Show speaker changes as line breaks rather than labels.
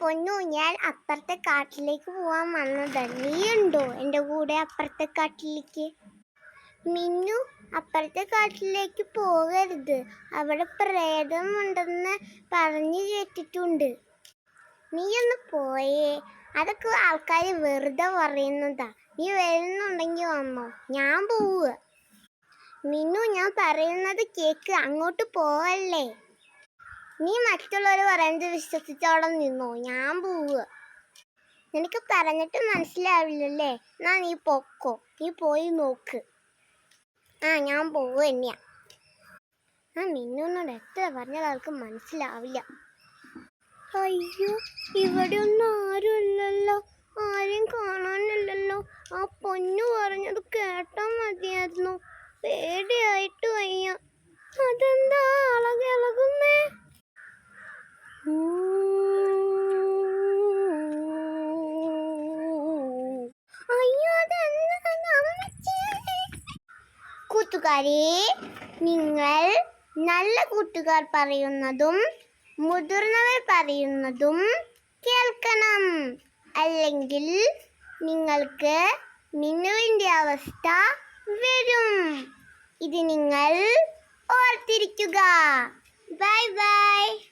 പൊന്നു ഞാൻ അപ്പുറത്തെ കാട്ടിലേക്ക് പോവാൻ വന്നത്. ഉണ്ടോ എന്റെ കൂടെ അപ്പുറത്തെ കാട്ടിലേക്ക്? മിന്നു അപ്പുറത്തെ കാട്ടിലേക്ക് പോകരുത്. അവിടെ പ്രേതമുണ്ടെന്ന് പറഞ്ഞു കേട്ടിട്ടുണ്ട്. നീ ഒന്ന് പോയേ. അതൊക്കെ ആൾക്കാർ വെറുതെ പറയുന്നതാ. നീ വരുന്നുണ്ടെങ്കിൽ വന്നോ. ഞാൻ പോവുക. മിന്നു ഞാൻ പറയുന്നത് കേക്ക് അങ്ങോട്ട് പോവല്ലേ? നീ മറ്റുള്ളവർ പറയുന്നത് വിശ്വസിച്ചവിടെ നിന്നോ? ഞാൻ പോവുക. നിനക്ക് പറഞ്ഞിട്ട് മനസ്സിലാവില്ലല്ലേ? എന്നാ നീ പൊക്കോ. നീ പോയി നോക്ക്. ആ ഞാൻ പോവുക തന്നെയാ. ആ മിന്നുനോട് എത്ര പറഞ്ഞാൽ അവൾക്ക് മനസ്സിലാവില്ല. അയ്യോ ഇവിടെ ഒന്നും ആരുമില്ലല്ലോ ആരെയും കാണാനില്ലല്ലോ. ആ പൊന്നു പറഞ്ഞത് കേട്ടാൽ മതിയായിരുന്നു. പേടിയായിട്ട് കൂട്ടുകാരെ നിങ്ങൾ നല്ല കൂട്ടുകാർ പറയുന്നതും മുതിർന്നവർ പറയുന്നതും കേൾക്കണം. അല്ലെങ്കിൽ നിങ്ങൾക്ക് മിന്നുവിന്റെ അവസ്ഥ വരും. ഇത് നിങ്ങൾ ഓർത്തിരിക്കുക. Bye bye.